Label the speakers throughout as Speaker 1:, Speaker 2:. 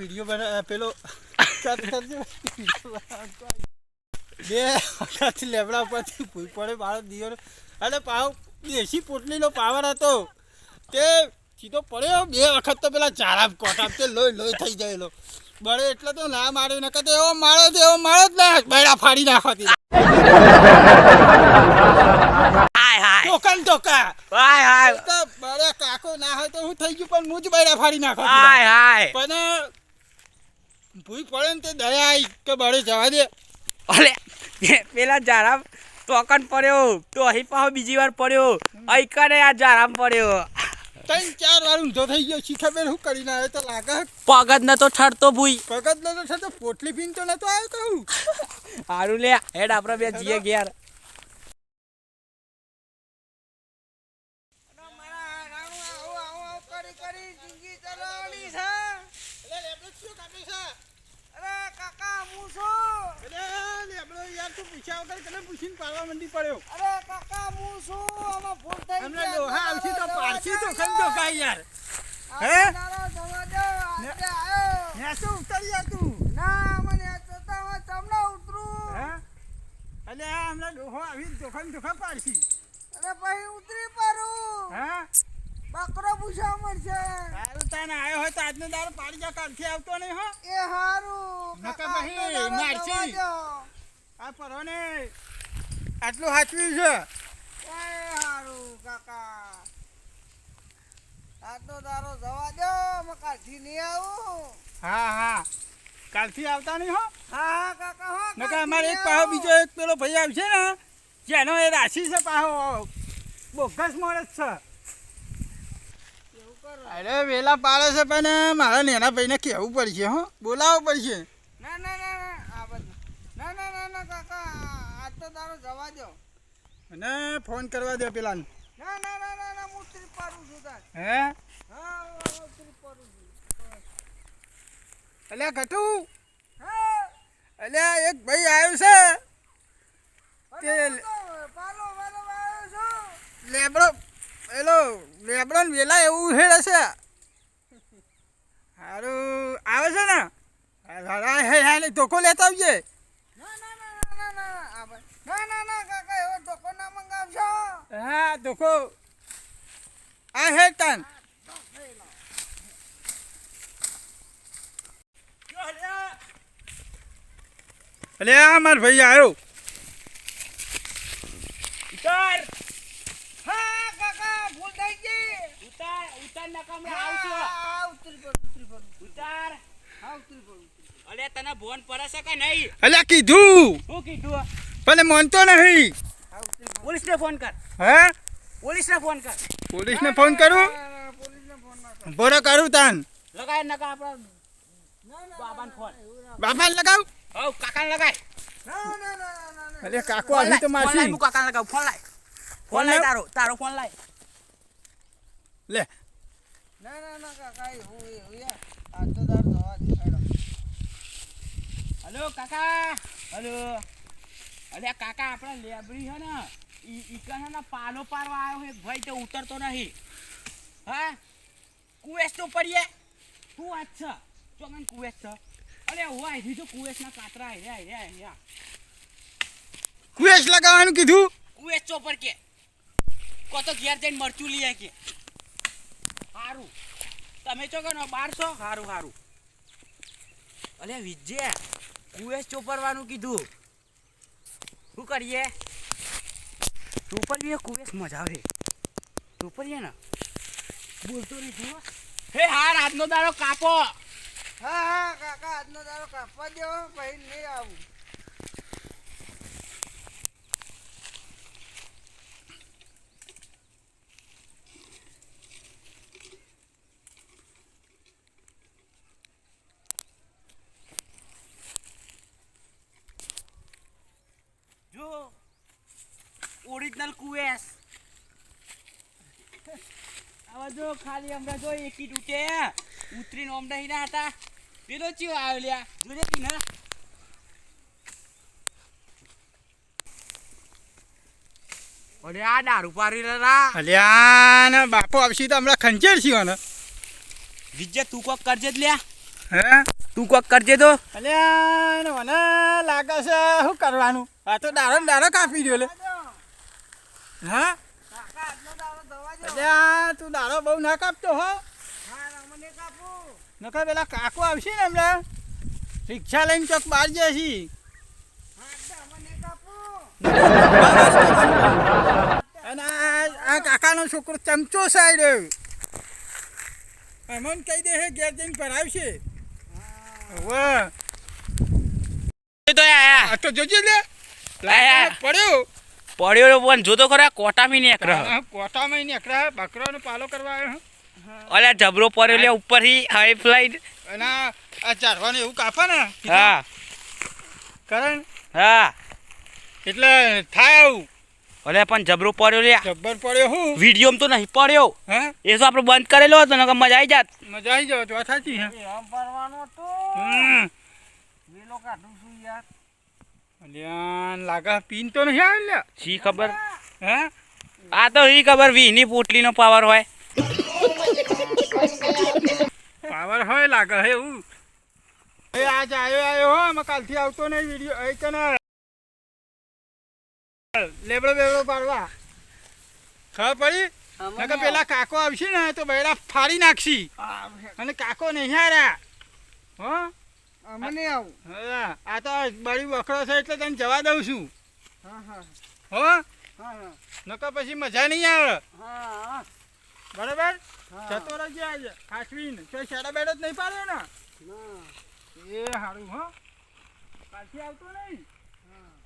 Speaker 1: Video બના પેલો બે લેબડા ઉપરથી ભૂલ પડે મારો દિયોર અને પાવ દેશી પોટલીનો પાવર હતો. તે સીધો પડ્યો. બે વખત તો પેલા ચારા કોટાબ તે લોહી લોહી થઈ ગયેલો. બળે એટલે તો ના માર્યો નકર તો એવો માળો તો એવો માળો જ ના બેડા ફાડી
Speaker 2: નાખવાથી.
Speaker 1: ટોકન ટોકા
Speaker 2: હાય હાય.
Speaker 1: તો બળે કાકો ના હોય તો હું થઈ ગયું પણ હું જ બેડા ફાડી નાખો
Speaker 2: હાય હાય.
Speaker 1: પણ ભૂઈ પડે ને તે દયા આવી કે બળે જવા દે.
Speaker 2: અલે પેલા જારામ ટોકન પડ્યો તો અહીં પાછો બીજી વાર પડ્યો. અહીં કને આ જારામ પડ્યો?
Speaker 1: ત્રણ ચાર વાર ઊંધો થઈ ગયો. શીખાબેન શું કરીને આવ્યો તો લાગે?
Speaker 2: પગ ન તો ઠરતો ભૂઈ.
Speaker 1: પગજ ન તો ઠરતો પોટલી પીન તો નતો આવ્યો કહું
Speaker 2: હારું લે હેડ આપણે બે જીએ ઘેર
Speaker 1: પૂછીને પાડવા મંડી પડ્યો.
Speaker 3: અરે કાકા હું છું. આમાં ભૂલ થઈ
Speaker 1: અમને લોહા આવશે તો પારસી તો ખંડો કાંઈ યાર. હે?
Speaker 3: તારો જવા દો, આજે આયો.
Speaker 1: હે શું ઉતરી જા તું?
Speaker 3: ના, મને ચતામાં ચમડા ઉતરું.
Speaker 1: હે? અલે હમણાં ડોહો આવી જોખમ જોખમ પાડશી.
Speaker 3: અરે પછી ઉતરી પાડું.
Speaker 1: હા?
Speaker 3: બકરો પૂછવા મળશે.
Speaker 1: સારું તાને આવ્યો હોય તો આજનો દાડો પાડી જા કાલથી આવતો નહીં હો
Speaker 3: એ સારું
Speaker 1: નકર પછી મારશી. આ પરોને આટલું સાચવ્યું છે
Speaker 3: એ હારું, કાકા. આજનો દાડો જવા દો, અમે કાલથી નહીં આવું.
Speaker 1: હા હા કાલથી આવતા નહીં હો
Speaker 3: હા, હા, કાકા, હો,
Speaker 1: નકર અમારે એક
Speaker 3: નહીં
Speaker 1: પાહો બીજો એક પેલો ભાઈ આવશે ને જેનો એ રાશિ છે પાહો બોગસ માણસ છે. અરે વેલા પાડે છે પણ મારા નેના ભાઈને કહેવું પડશે હો બોલાવવું પડશે
Speaker 3: ના ના ના ના આ બધું ના ના ના ના કાકા આજ તો તારો જવા દો
Speaker 1: અને ફોન કરવા દે પેલા
Speaker 3: ના ના ના ના ના હું ઉતરી પાડું છું તાર
Speaker 1: હે
Speaker 3: હા હું ઉતરી પાડું છું
Speaker 1: અલ્યા ઘટુ
Speaker 3: હા
Speaker 1: અલ્યા એક ભાઈ આવ્યો છે તે
Speaker 3: પાલો પાલો આવ્યો છું
Speaker 1: લેબડો પેલો લેબડો ને વેલા એવું હેડે છે સારું આવે છે ને? હા હે હા ને ધોકો લેતા આવજે.
Speaker 3: ના ના ના ના ના ના આ ભાઈ. ના ના ના કાકા એવો ના મંગાવશો.
Speaker 1: હા ધોકો. આ હે તન. અલે આ માર ભાઈ આવ્યો
Speaker 2: ઉતાર
Speaker 3: હા કાકા ભૂલ થઈ ગઈ
Speaker 2: ઉતાર ઉતાર નકામ
Speaker 3: હા,
Speaker 2: આવશું
Speaker 3: હા, ઉતરી પડું ઉતરી પડું
Speaker 2: ઉતાર
Speaker 3: હા ઉતરી પડું
Speaker 2: અલે તને ફોન પડે છે કે નહીં?
Speaker 1: અલ્યા કીધું.
Speaker 2: શું કીધું?
Speaker 1: ભલે માનતો નહીં.
Speaker 2: પોલીસને ફોન કર.
Speaker 1: હે?
Speaker 2: પોલીસને ફોન કર.
Speaker 1: પોલીસને ફોન કરું?
Speaker 3: ના, ના, ના, પોલીસને ફોન ના કરો.
Speaker 1: બોરો કરું તાન
Speaker 2: લગાય નકા આપણા
Speaker 3: ના, ના,
Speaker 2: બાબાને ફોન.
Speaker 3: એવું ના.
Speaker 1: બાપાને લગાવ?
Speaker 2: હવ કાકાને લગાય.
Speaker 3: ના, ના, ના, ના, ના.
Speaker 1: કાકો આવી તો
Speaker 2: માસી કાકાને લગાવું. ફોન લાય.
Speaker 1: ફોન
Speaker 2: લાય તારો તારો ફોન લાય.
Speaker 1: લે.
Speaker 3: ના, ના, ના, કાકા, હું યાર. તો.
Speaker 2: હલો કાકા. હલો. અરે કાકા આપણા લેબરી છે ને ઈકન ને પાલો પારવા આવ્યો એક ભાઈ તો ઉતરતો નહીં. હા? કુવેસ તો પડીએ. શું વાત છે? ચોગન કુવેસ છે. અરે હું આવી તો કુવેસના કાતરા હે હે હે
Speaker 1: કુએસ લગાવવાનું કીધું?
Speaker 2: કુવેસ ચોપર કે કો તો ઘેર જઈને મરચું લઈએ કે સારું તમે ચો કે બારસો? સારું સારું અલે વિજય કુવેસ ચોપરવાનું કીધું. શું કરીએ? ચોપરીએ કુએસ મજા આવે. ચોપરીએ ને? બોલતો નહીં જુઓ હે. હાર આજનો દાડો કાપો.
Speaker 3: હા, હા, કાકા, આજનો દારો કાપવા દો, પછી નહીં આવું.
Speaker 2: જો ઓરિજિનલ કુવેસ આવા જો ખાલી હમણાં જો એકી તૂટે ઉતરીને ઓમ નહીં ના હતા. પેલો ચિયો આવ્યો જોજે તી ના. અરે આ દારૂ પારી રહ્યા
Speaker 1: અલ્યા ને બાપો આવશે તો હમણાં ખંચેર છીએ ને.
Speaker 2: વિજય તું કોક કરજે જ લ્યા.
Speaker 1: હે?
Speaker 2: તું કોક કરજે તો.
Speaker 1: અલ્યા મને લાગે છે શું કરવાનું. આ તો દારો દારો કાપી રહ્યો લે. હા? અલ્યા તું દાડો બહુ ના કાપતો હો. નકર પેલા કાકો આવશે ને રિક્ષા લઈને ચોક બહાર છે
Speaker 3: અમને
Speaker 1: અને આ કાકાનો છોકરો ચમચો સાઈડ અમન કહી દે હે ઘેર જઈને ભરાવશે. વાહ
Speaker 2: તો
Speaker 1: જોજે લે. પડ્યો.
Speaker 2: પડ્યો પણ જોતો ખરા કોટામી ને
Speaker 1: આ કોટામાં નીકળ્યા બકરાનો પાલો કરવા આવ્યો
Speaker 2: અલ્યા જબરો પડ્યો લે ઉપરથી હાઈ ફ્લાઇટ
Speaker 1: અને આ ચારવાને એવું કાપા ને
Speaker 2: હા.
Speaker 1: કારણ
Speaker 2: હા.
Speaker 1: એટલે થાય આવું.
Speaker 2: અલ્યા પણ જબરો પડ્યો લે
Speaker 1: જબર પડ્યો હું.
Speaker 2: વીડિયો તો નહીં પડ્યો.
Speaker 1: હે?
Speaker 2: એ તો આપણે બંધ કરેલો હતો ને મજા આવી જાત.
Speaker 1: મજા આવી જાવ તો આ સાચી હે.
Speaker 3: આમ પરવાનો તો
Speaker 1: હમ.
Speaker 3: વેલો કાઢું છું યાર.
Speaker 1: લાગા પીન તો નહીં આવે લે
Speaker 2: શી ખબર?
Speaker 1: હે?
Speaker 2: આ તો એ ખબર? વીની પોટલીનો પાવર હોય.
Speaker 1: પાવર હોય લાગે હે એવું. એ આજ આવ્યો આવ્યો હો અમે કાલથી આવતો નહીં વીડિયો એ કે ના. લેબડો બેબડો પાડવા. ખબર પડી? નકર પેલા કાકો આવશે ને તો બેડા ફાડી નાખશી. અને કાકો નહીં હાર્યા. હો?
Speaker 3: અમને આવું.
Speaker 1: હા, આ તો બળી વખરો છે એટલે તને જવા દઉં છું.
Speaker 3: હા હા.
Speaker 1: હો?
Speaker 3: હા હા.
Speaker 1: નકર પછી મજા નહીં આવે.
Speaker 3: હા.
Speaker 1: બરાબર? જતો રહેજે આજે. ખાસવીને. તો શેડા બેડો જ નહીં પાડ્યો ને? એ સારું હો. કાલથી આવતો નહીં.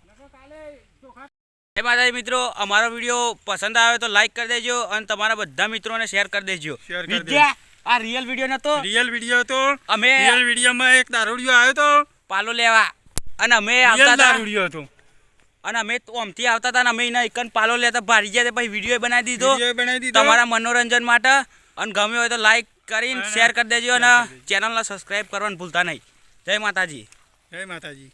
Speaker 1: નકર કાલે ચોખા
Speaker 2: એ માતાજી મિત્રો અમારો વીડિયો પસંદ આવે તો લાઈક કરી દેજો અને તમારા બધા મિત્રોને શેર કરી દેજો.
Speaker 1: શેર કરી
Speaker 2: વિદ્યા આ રિયલ વીડિયો નતો.
Speaker 1: રિયલ વીડિયો હતો.
Speaker 2: અમે
Speaker 1: રિયલ વિડીયોમાં એક દારૂડિયો આવ્યો તો
Speaker 2: પાલો લેવા. અને અમે આવતા
Speaker 1: દારૂડિયો હતો.
Speaker 2: અને અમે તો આમથી આવતા હતા ને અમે એના એકન પાલો લેતા. ભારી ગયા પછી વીડિયો બનાવી દીધો.
Speaker 1: બનાવી દીધો.
Speaker 2: તમારા મનોરંજન માટે. અને ગમ્યો હોય તો લાઈક કરીને શેર કરી દેજો અને. ચેનલને સબસ્ક્રાઈબ કરવાનું ભૂલતા નહીં. જય માતાજી.
Speaker 1: જય માતાજી.